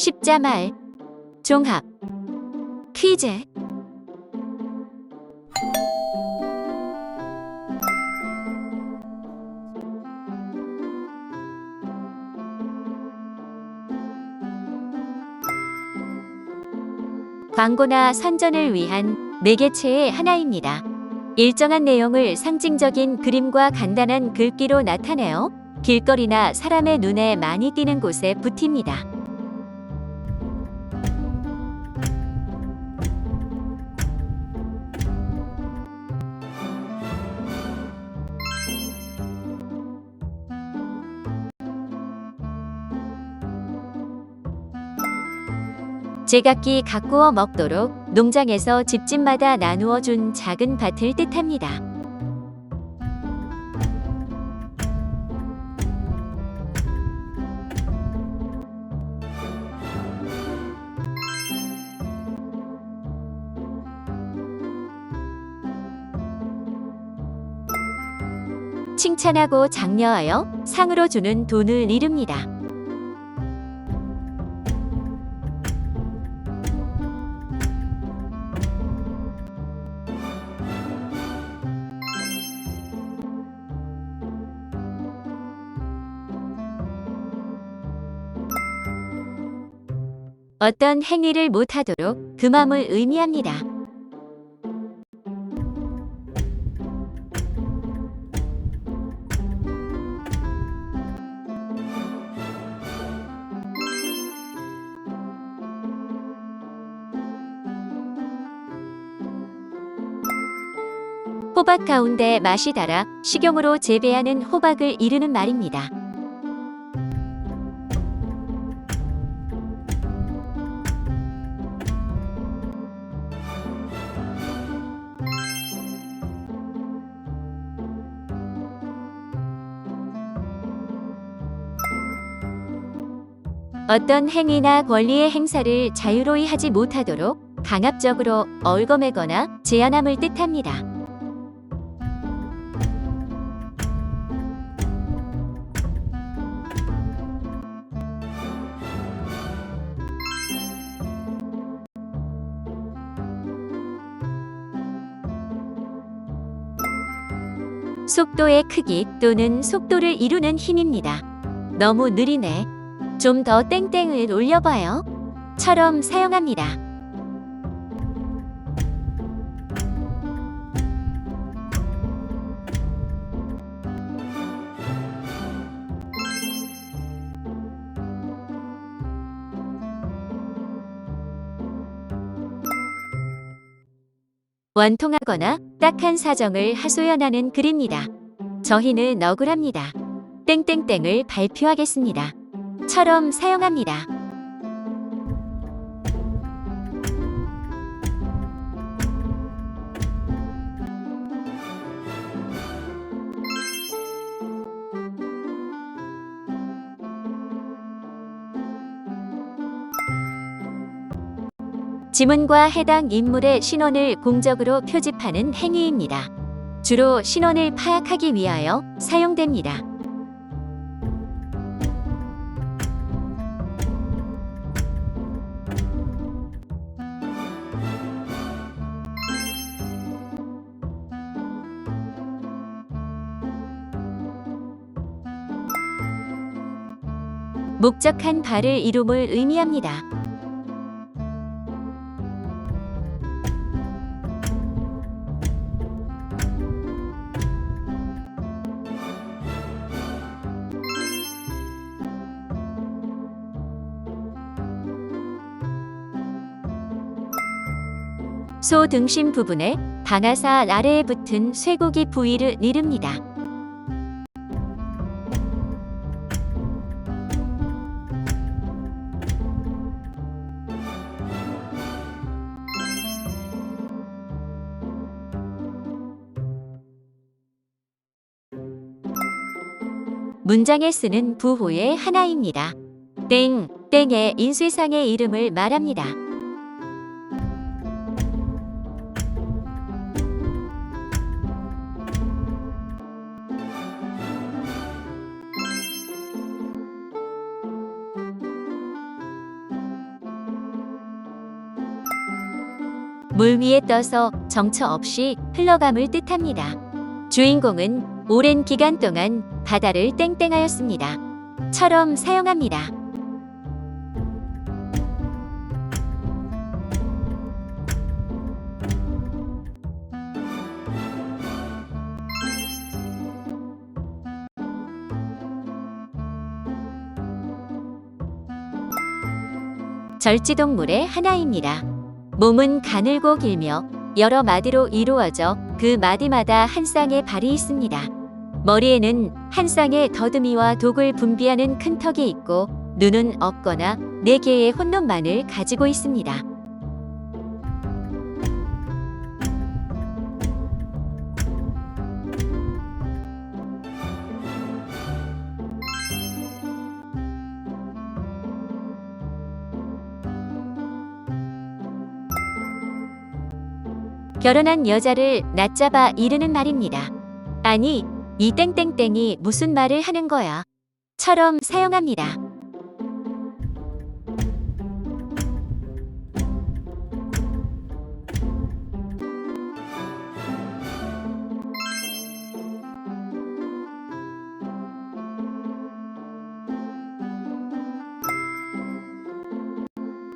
십자말 종합 퀴즈 광고나 선전을 위한 매개체의 하나입니다. 일정한 내용을 상징적인 그림과 간단한 글귀로 나타내어 길거리나 사람의 눈에 많이 띄는 곳에 붙입니다. 제각기 가꾸어 먹도록 농장에서 집집마다 나누어 준 작은 밭을 뜻합니다. 칭찬하고 장려하여 상으로 주는 돈을 이릅니다. 어떤 행위를 못하도록 금함을 의미합니다. 호박 가운데 맛이 달아 식용으로 재배하는 호박을 이르는 말입니다. 어떤 행위나 권리의 행사를 자유로이 하지 못하도록 강압적으로 얼거매거나 제한함을 뜻합니다. 속도의 크기 또는 속도를 이루는 힘입니다. 너무 느리네. 좀 더 땡땡을 올려봐요. 처럼 사용합니다. 원통하거나 딱한 사정을 하소연하는 글입니다. 저희는 억울합니다. 땡땡땡을 발표하겠습니다. 처럼 사용합니다. 지문과 해당 인물의 신원을 공적으로 표집하는 행위입니다. 주로 신원을 파악하기 위하여 사용됩니다. 목적한 바를 이룸을 의미합니다. 소 등심 부분에 방아살 아래에 붙은 쇠고기 부위를 이릅니다. 문장에 쓰는 부호의 하나입니다. 땡, 땡의 인쇄상의 이름을 말합니다. 물 위에 떠서 정처 없이 흘러감을 뜻합니다. 주인공은 오랜 기간 동안 바다를 땡땡하였습니다. 처럼 사용합니다. 절지동물의 하나입니다. 몸은 가늘고 길며 여러 마디로 이루어져 그 마디마다 한 쌍의 발이 있습니다. 머리에는 한 쌍의 더듬이와 독을 분비하는 큰 턱이 있고 눈은 없거나 네 개의 혼돈만을 가지고 있습니다. 결혼한 여자를 낮잡아 이르는 말입니다. 아니, 이 땡땡땡이 무슨 말을 하는 거야? 처럼 사용합니다.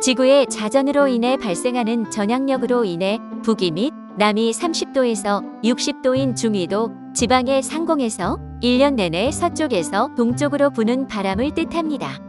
지구의 자전으로 인해 발생하는 전향력으로 인해 북위 및 남이 30도에서 60도인 중위도 지방의 상공에서 1년 내내 서쪽에서 동쪽으로 부는 바람을 뜻합니다.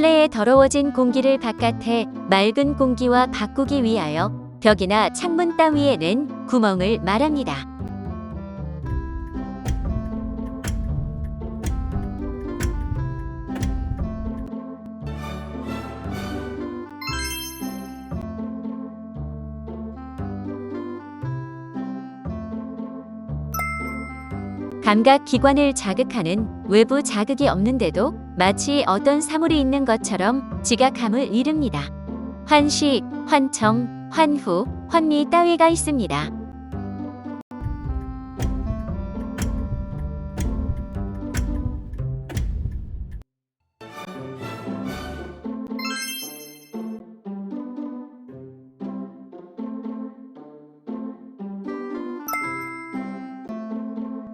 실내의 더러워진 공기를 바깥에 맑은 공기와 바꾸기 위하여 벽이나 창문 따위에 낸 구멍을 말합니다. 감각 기관을 자극하는 외부 자극이 없는데도 마치 어떤 사물이 있는 것처럼 지각함을 이릅니다. 환식, 환청, 환후, 환미 따위가 있습니다.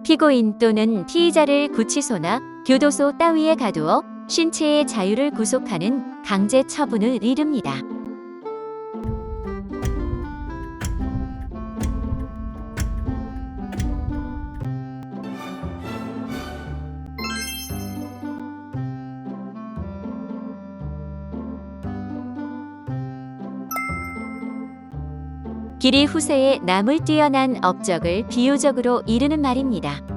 피고인 또는 피의자를 구치소나 교도소 따위에 가두어 신체의 자유를 구속하는 강제 처분을 이릅니다. 길이 후세에 남을 뛰어난 업적을 비유적으로 이르는 말입니다.